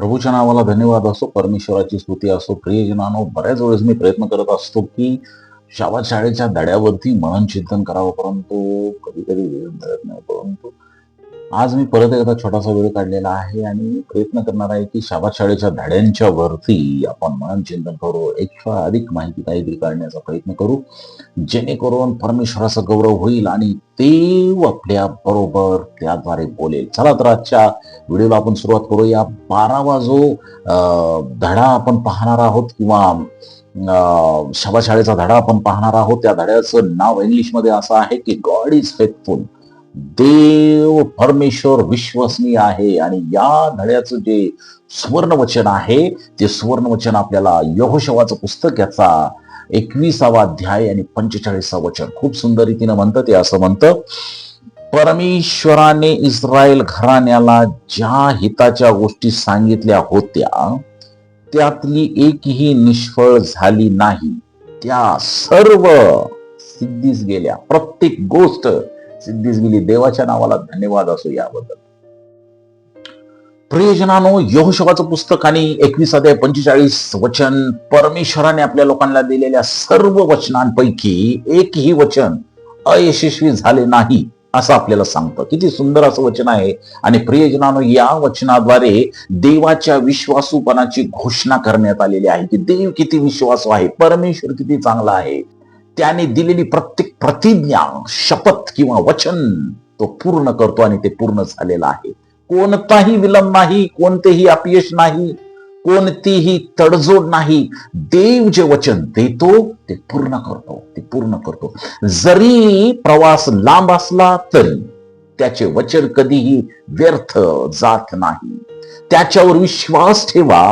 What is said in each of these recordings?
प्रभूच्या नावाला धन्यवाद असो परमेश्वराची स्तुती असो. प्रियजनानो बऱ्याच वेळेस मी प्रयत्न करत असतो की शावा शाळेच्या दड्यावरती मनन चिंतन करावं परंतु कधी कधी वेळ मिळत नाही. परंतु आज मी परत एकदा छोटासा वेळ काढलेला आहे आणि प्रयत्न करणार आहे की शाबा शाळेच्या धाड्यांच्या वरती आपण मनन चिंतन करू एक्स्ट्रा अधिक माहिती काहीतरी काढण्याचा प्रयत्न करू. जेणेकरून परमेश्वराचा गौरव होईल आणि देव आपल्या बरोबर त्याद्वारे बोलेल. चला तर आजच्या व्हिडिओला आपण सुरुवात करूया बारावा जो धडा आपण पाहणार आहोत किंवा अं, शाबा शाळेचा धडा आपण पाहणार आहोत त्या धड्याचं नाव इंग्लिशमध्ये असं आहे की गॉड इज फेथफुल देव परमेश्वर विश्वसनीय आहे आणि या धड्याचं जे सुवर्णवचन आहे ते सुवर्णवचन आपल्याला यहोशवाचं पुस्तक याचा एकविसावा अध्याय आणि पंचेचाळीसा वचन. खूप सुंदर रीतीनं म्हणतं ते असं म्हणतं परमेश्वराने इस्रायल घराण्याला ज्या हिताच्या गोष्टी सांगितल्या होत्या त्यातली एकही निष्फळ झाली नाही. त्या सर्व सिद्धीस गेल्या. प्रत्येक गोष्ट सिद्धीस गेली देवाच्या नावाला धन्यवाद असो याबद्दल. प्रियजनानो यहोशवाचं पुस्तक आणि एकवीस अध्याय पंचेचाळीस वचन परमेश्वराने आपल्या लोकांना दिलेल्या सर्व वचनांपैकी एकही वचन अयशस्वी झाले नाही असं आपल्याला सांगतं. किती सुंदर असं वचन आहे. आणि प्रियजनानो या वचनाद्वारे देवाच्या विश्वासूपणाची घोषणा करण्यात आलेली आहे की देव किती विश्वासू आहे परमेश्वर किती चांगला आहे. त्याने दिलेली प्रत्येक प्रतिज्ञा शपथ किंवा वचन तो पूर्ण करतो आणि ते पूर्ण झालेलं आहे. कोणताही विलंब नाही कोणतेही अपयश नाही कोणतीही तडजोड नाही. देव जे वचन देतो ते पूर्ण करतो ते पूर्ण करतो. जरी प्रवास लांब असला तरी त्याचे वचन कधीही व्यर्थ जात नाही. त्याच्यावर विश्वास ठेवा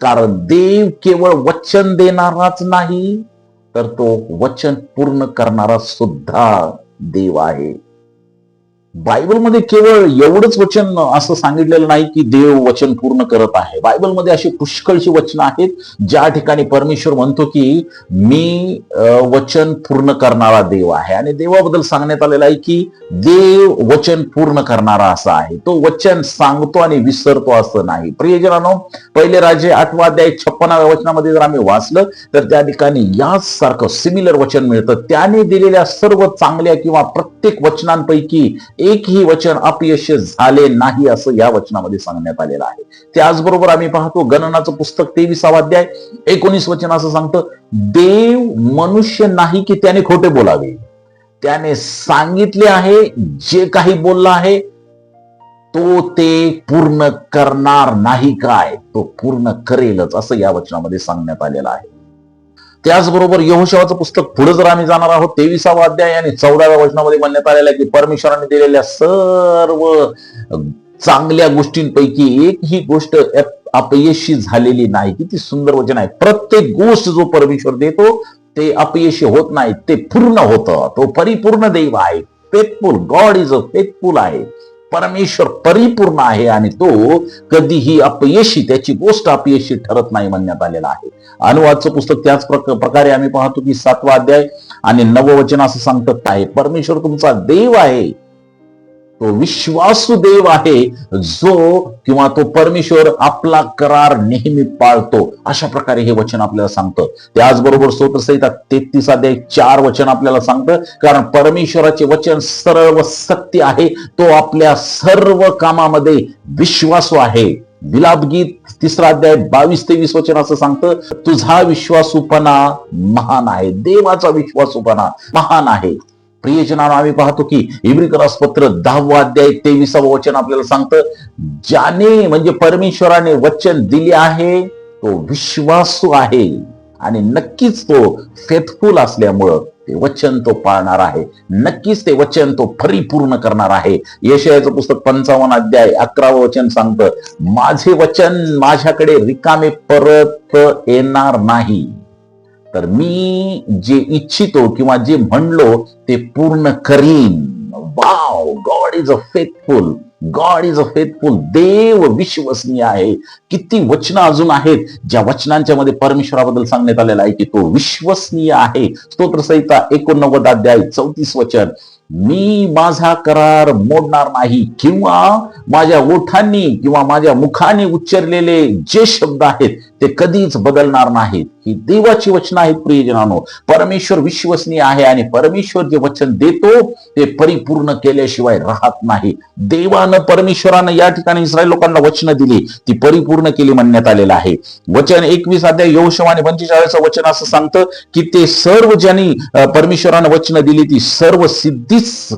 कारण देव केवळ वचन देणाराच नाही तर तो वचन पूर्ण करणारा सुद्धा देव आहे. बायबलमध्ये केवळ एवढंच वचन असं सांगितलेलं नाही की देव वचन पूर्ण करत आहे. बायबलमध्ये अशी पुष्कळशी वचन आहेत ज्या ठिकाणी परमेश्वर म्हणतो की मी अं, वचन पूर्ण करणारा देव आहे. आणि देवाबद्दल सांगण्यात आलेलं आहे की देव वचन पूर्ण करणारा असा आहे. तो वचन सांगतो आणि विसरतो असं नाही. प्रियजनानो पहिले राजे आठवा अध्याय छप्पनाव्या वचनामध्ये जर आम्ही वाचलं तर त्या ठिकाणी याच सारखं सिमिलर वचन मिळतं. त्याने दिलेल्या सर्व चांगल्या किंवा प्रत्येक वचनांपैकी एकही वचन अपयश झाले नाही असं या वचनामध्ये सांगण्यात आलेलं आहे. त्याचबरोबर आम्ही पाहतो गणनाचं पुस्तक तेविसावा अध्याय एकोणीस वचन असं सांगतं देव मनुष्य नाही की त्याने खोटे बोलावे. त्याने सांगितले आहे जे काही बोलला आहे तो ते पूर्ण करणार नाही काय? तो पूर्ण करेलच असं या वचनामध्ये सांगण्यात आलेलं आहे. त्याचबरोबर यहोशवाचं पुस्तक पुढे जर आम्ही जाणार आहोत. तेविसावा अध्याय आणि चौदाव्या वचनामध्ये म्हणण्यात आलेलं आहे की परमेश्वराने दिलेल्या सर्व चांगल्या गोष्टींपैकी एक ही गोष्ट अपयशी झालेली नाही. किती सुंदर वचन आहे. प्रत्येक गोष्ट जो परमेश्वर देतो ते अपयशी होत नाही ते पूर्ण होतं. तो परिपूर्ण देव आहे. Faithful God is a faithful आहे. परमेश्वर परिपूर्ण आहे आणि तो कधीही अपयशी त्याची गोष्ट अपयशी ठरत नाही म्हणण्यात आलेला आहे. अनुवादचं पुस्तक त्याच प्रकारे आम्ही पाहतो की सातवा अध्याय आणि नववचन असं सांगतात आहे परमेश्वर तुमचा देव आहे. तो विश्वासू देव आहे जो किंवा तो परमेश्वर आपला करार नेहमी पाळतो. अशा प्रकारे हे वचन आपल्याला सांगतं. त्याचबरोबर स्तोत्रसहिता तेहतीस अध्याय चार वचन आपल्याला सांगतं. कारण परमेश्वराचे वचन सरळ व सत्य आहे. तो आपल्या सर्व कामामध्ये विश्वासू आहे. विलापगीत तिसरा अध्याय बावीस तेवीस वचन असं सांगतं तुझा विश्वासूपणा महान आहे. देवाचा विश्वासूपणा महान आहे. प्रियजनानं आम्ही पाहतो की इब्रिकरास पत्र दहावा अध्याय तेविसावं वचन आपल्याला सांगतं ज्याने म्हणजे परमेश्वराने वचन दिले आहे तो विश्वासू आहे. आणि नक्कीच तो फेथफुल असल्यामुळं ते वचन तो पाळणार आहे. नक्कीच ते वचन तो परिपूर्ण करणार आहे. यशयाचं पुस्तक पंचावन्न अध्याय अकरावं वचन सांगतं माझे वचन माझ्याकडे रिकामे परत येणार नाही. तर मी जे इच्छितो किंवा जे म्हणलो ते पूर्ण करीन. Wow God is a faithful God is a faithful देव विश्वसनीय आहे. किती वचनं अजून आहेत ज्या वचनांच्या मध्ये परमेश्वराबद्दल सांगण्यात आलेलं आहे की तो विश्वसनीय आहे. स्तोत्रसहिता एकोणनव्वद अध्याय चौतीस वचन मी माझा करार मोडणार नाही किंवा माझ्या ओठांनी किंवा माझ्या मुखाने उच्चारलेले जे शब्द आहेत ते कधीच बदलणार नाहीत. ही देवाची वचन आहेत प्रियजनानो. परमेश्वर विश्वसनीय आहे आणि परमेश्वर जे वचन देतो ते परिपूर्ण केल्याशिवाय राहत नाही. देवानं परमेश्वरानं या ठिकाणी इस्रायल लोकांना वचन दिली ती परिपूर्ण केली म्हणण्यात आलेलं आहे. वचन एकवीस अध्याय यहोशव आणि पंचेचाळीसचं वचन असं सांगतं की ते सर्व ज्यांनी परमेश्वरानं वचन दिली ती सर्व सिद्धीच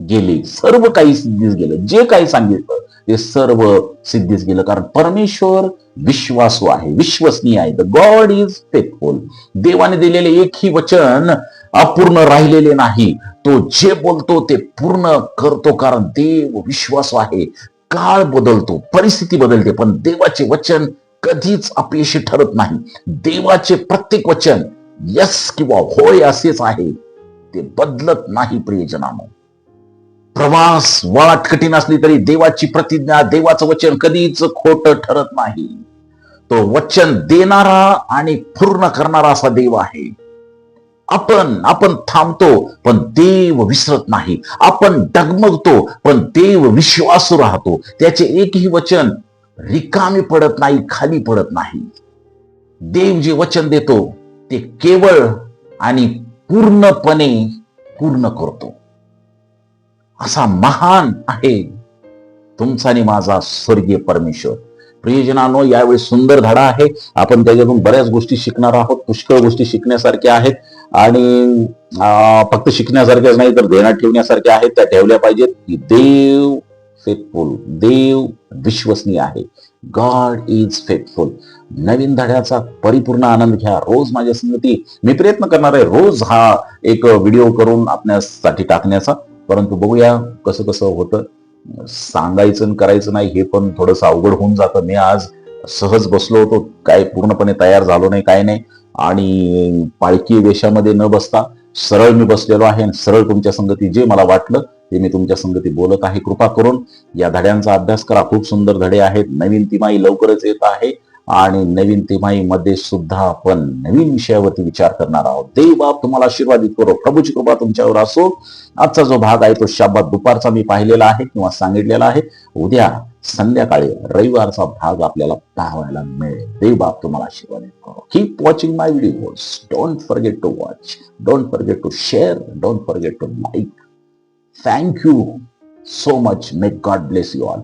गेली. सर्व काही सिद्धीच गेलं. जे काही सांगितलं ते सर्व सिद्धीच गेलं. कारण परमेश्वर विश्वासू आहे विश्वसनीय आहे. द गॉड इज फेथफुल देवाने दिलेले एकही वचन अपूर्ण राहिलेले नाही. तो जे बोलतो ते पूर्ण करतो कारण देव विश्वासू आहे. काळ बदलतो परिस्थिती बदलते पण देवाचे वचन कधीच अपयशी ठरत नाही. देवाचे प्रत्येक वचन यस किंवा होय असेच आहे. ते बदलत नाही प्रियजनानं. प्रवास वाट कठीण असली तरी देवाची प्रतिज्ञा देवाचं वचन कधीच खोट ठरत नाही. तो वचन देणारा आणि पूर्ण करणारा असा देव आहे. आपण आपण थांबतो पण देव विसरत नाही. आपण डगमगतो पण देव विश्वासू राहतो. त्याचे एकही वचन रिकामी पडत नाही खाली पडत नाही. देव जे वचन देतो ते केवळ आणि पूर्णपणे पूर्ण करतो. असा महान आहे तुमचा आणि माझा स्वर्गीय परमेश्वर. प्रियजनानो यावेळी सुंदर धडा आहे. आपण त्याच्यातून बऱ्याच गोष्टी शिकणार आहोत. पुष्कळ गोष्टी शिकण्यासारख्या आहेत. आणि फक्त शिकण्यासारख्याच नाही तर ध्यानात ठेवण्यासारख्या आहेत. त्या ठेवल्या पाहिजेत की देव फेथफुल देव विश्वसनीय आहे. गॉड इज फेथफुल नवीन धड्याचा परिपूर्ण आनंद घ्या. रोज माझ्या संगती. मी प्रयत्न करणार आहे रोज हा एक व्हिडिओ करून आपल्यासाठी टाकण्याचा. परंतु बघूया कसं कसं होतं. सांगायचं आणि करायचं नाही हे पण थोडंसं अवघड होऊन जातं. मी आज सहज बसलो होतो. काय पूर्णपणे तयार झालो नाही काय नाही. आणि पालखी वेशामध्ये न बसता सरळ मी बसलेलो आहे आणि सरळ तुमच्या संगती जे मला वाटलं ते मी तुमच्या संगती बोलत आहे. कृपा करून या धड्यांचा अभ्यास करा. खूप सुंदर धडे आहेत. नवीन तिमाही लवकरच येत आहे. आणि नवीन तिमाहीमध्ये सुद्धा आपण नवीन विषयावरती विचार करणार आहोत. देव बाप तुम्हाला आशीर्वादित करो. प्रभूची कृपा तुमच्यावर असो. आजचा जो भाग आहे तो शाबात दुपारचा मी पाहिलेला आहे किंवा सांगितलेला आहे. उद्या संध्याकाळी रविवारचा भाग आपल्याला पाहायला मिळेल. देव बाप तुम्हाला आशीर्वादित करो. Keep watching my videos don't forget to watch don't forget to share don't forget to like thank you so much make God bless you all